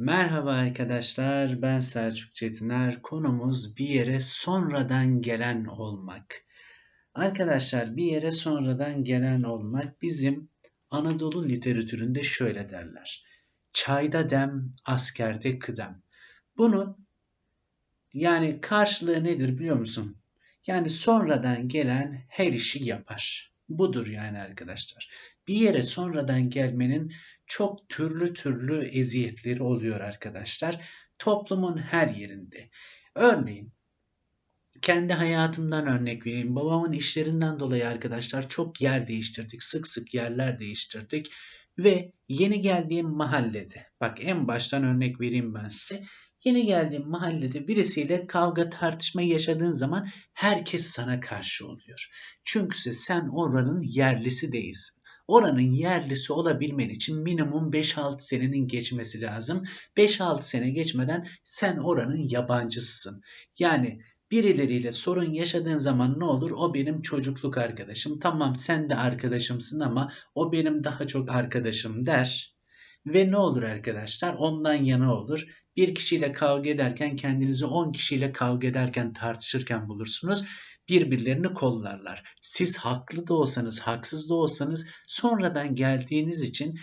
Merhaba arkadaşlar, ben Selçuk Çetiner. Konumuz bir yere sonradan gelen olmak. Arkadaşlar bir yere sonradan gelen olmak bizim Anadolu literatüründe şöyle derler. Çayda dem, askerde kıdem. Bunun yani karşılığı nedir biliyor musun? Yani sonradan gelen her işi yapar. Budur yani arkadaşlar. Bir yere sonradan gelmenin çok türlü türlü eziyetleri oluyor arkadaşlar. Toplumun her yerinde. Örneğin kendi hayatımdan örnek vereyim. Babamın işlerinden dolayı arkadaşlar çok yer değiştirdik. Sık sık yerler değiştirdik. Ve yeni geldiğim mahallede, bak en baştan örnek vereyim ben size. Yeni geldiğim mahallede birisiyle kavga tartışma yaşadığın zaman herkes sana karşı oluyor. Çünkü sen oranın yerlisi değilsin. Oranın yerlisi olabilmen için minimum 5-6 senenin geçmesi lazım. 5-6 sene geçmeden sen oranın yabancısısın. Yani birileriyle sorun yaşadığın zaman ne olur? O benim çocukluk arkadaşım. Tamam sen de arkadaşımsın ama o benim daha çok arkadaşım der. Ve ne olur arkadaşlar? Ondan yana olur. Bir kişiyle kavga ederken kendinizi 10 kişiyle kavga ederken tartışırken bulursunuz. Birbirlerini kollarlar. Siz haklı da olsanız, haksız da olsanız sonradan geldiğiniz için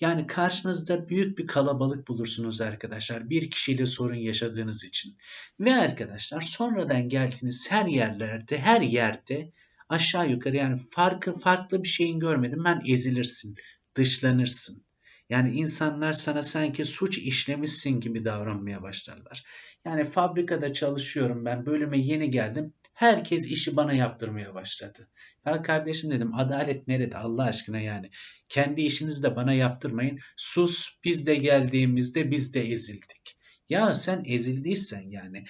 yani karşınızda büyük bir kalabalık bulursunuz arkadaşlar. Bir kişiyle sorun yaşadığınız için. Ve arkadaşlar sonradan geldiğiniz her yerlerde, her yerde aşağı yukarı yani farkı farklı bir şeyin görmedim. Ben ezilirsin, dışlanırsın. Yani insanlar sana sanki suç işlemişsin gibi davranmaya başlarlar. Yani fabrikada çalışıyorum ben bölüme yeni geldim. Herkes işi bana yaptırmaya başladı. Ya kardeşim dedim adalet nerede Allah aşkına yani. Kendi işinizi de bana yaptırmayın. Sus biz de geldiğimizde biz de ezildik. Ya sen ezildiysen yani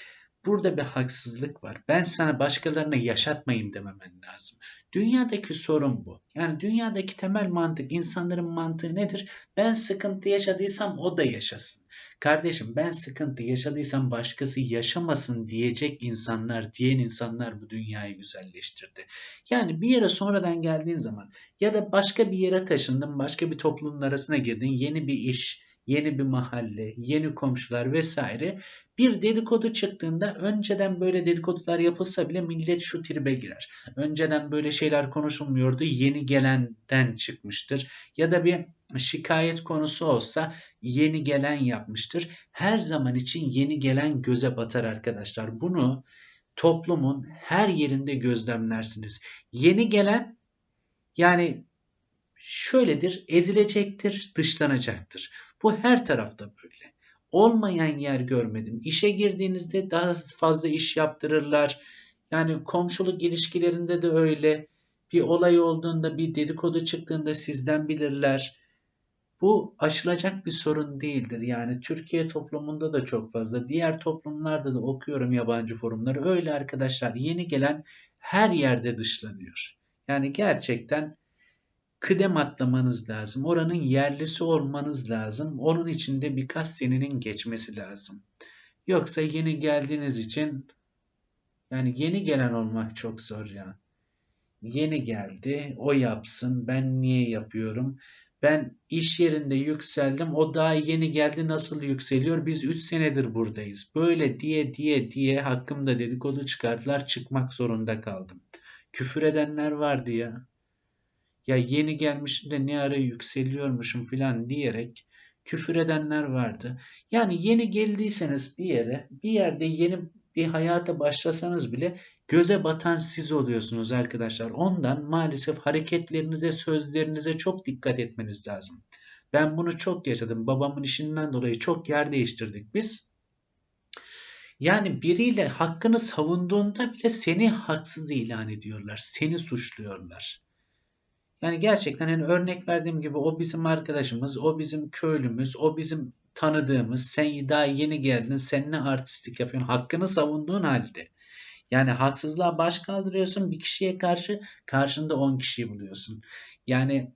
Burada bir haksızlık var. Ben sana başkalarına yaşatmayayım dememen lazım. Dünyadaki sorun bu. Yani dünyadaki temel mantık, insanların mantığı nedir? Ben sıkıntı yaşadıysam o da yaşasın. Kardeşim ben sıkıntı yaşadıysam başkası yaşamasın diyecek insanlar, diyen insanlar bu dünyayı güzelleştirdi. Yani bir yere sonradan geldiğin zaman ya da başka bir yere taşındın, başka bir toplumun arasına girdin, yeni bir iş, yeni bir mahalle, yeni komşular vesaire bir dedikodu çıktığında önceden böyle dedikodular yapılsa bile millet şu tribe girer. Önceden böyle şeyler konuşulmuyordu yeni gelenden çıkmıştır. Ya da bir şikayet konusu olsa yeni gelen yapmıştır. Her zaman için yeni gelen göze batar arkadaşlar. Bunu toplumun her yerinde gözlemlersiniz. Yeni gelen yani şöyledir, ezilecektir, dışlanacaktır. Bu her tarafta böyle. Olmayan yer görmedim. İşe girdiğinizde daha fazla iş yaptırırlar. Yani komşuluk ilişkilerinde de öyle. Bir olay olduğunda, bir dedikodu çıktığında sizden bilirler. Bu aşılacak bir sorun değildir. Yani Türkiye toplumunda da çok fazla. Diğer toplumlarda da okuyorum yabancı forumları. Öyle arkadaşlar yeni gelen her yerde dışlanıyor. Yani gerçekten kıdem atlamanız lazım. Oranın yerlisi olmanız lazım. Onun içinde birkaç senenin geçmesi lazım. Yoksa yeni geldiğiniz için yani yeni gelen olmak çok zor ya. Yeni geldi, o yapsın, ben niye yapıyorum? Ben iş yerinde yükseldim, o daha yeni geldi nasıl yükseliyor? Biz 3 senedir buradayız. Böyle diye diye diye hakkımda dedikodu çıkardılar, çıkmak zorunda kaldım. Küfür edenler vardı ya ya yeni gelmişim de ne ara yükseliyormuşum filan diyerek küfür edenler vardı. Yani yeni geldiyseniz bir yere, bir yerde yeni bir hayata başlasanız bile göze batan siz oluyorsunuz arkadaşlar. Ondan maalesef hareketlerinize, sözlerinize çok dikkat etmeniz lazım. Ben bunu çok yaşadım. Babamın işinden dolayı çok yer değiştirdik biz. Yani biriyle hakkını savunduğunda bile seni haksız ilan ediyorlar. Seni suçluyorlar. Yani gerçekten hani örnek verdiğim gibi o bizim arkadaşımız, o bizim köylümüz, o bizim tanıdığımız, sen daha yeni geldin, sen ne artistlik yapıyorsun, hakkını savunduğun halde. Yani haksızlığa baş kaldırıyorsun bir kişiye karşı, karşında 10 kişiyi buluyorsun. Yani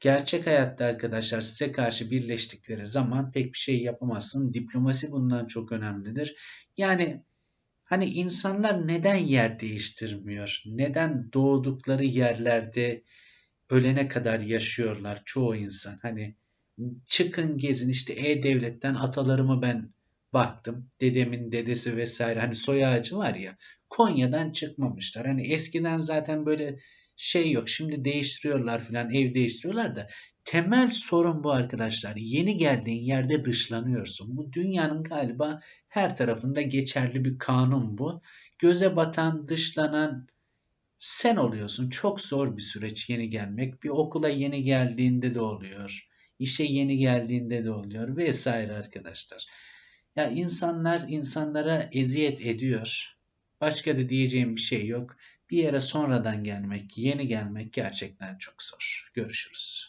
gerçek hayatta arkadaşlar size karşı birleştikleri zaman pek bir şey yapamazsın. Diplomasi bundan çok önemlidir. Yani hani insanlar neden yer değiştirmiyor? Neden doğdukları yerlerde ölene kadar yaşıyorlar çoğu insan. Hani çıkın gezin işte E-Devlet'ten atalarımı ben baktım. Dedemin dedesi vesaire hani soy ağacı var ya Konya'dan çıkmamışlar. Hani eskiden zaten böyle şey yok. Şimdi değiştiriyorlar filan ev değiştiriyorlar da temel sorun bu arkadaşlar. Yeni geldiğin yerde dışlanıyorsun. Bu dünyanın galiba her tarafında geçerli bir kanun bu. Göze batan, dışlanan sen oluyorsun. Çok zor bir süreç yeni gelmek. Bir okula yeni geldiğinde de oluyor. İşe yeni geldiğinde de oluyor vesaire arkadaşlar. Ya insanlar insanlara eziyet ediyor. Başka da diyeceğim bir şey yok. Bir yere sonradan gelmek, yeni gelmek gerçekten çok zor. Görüşürüz.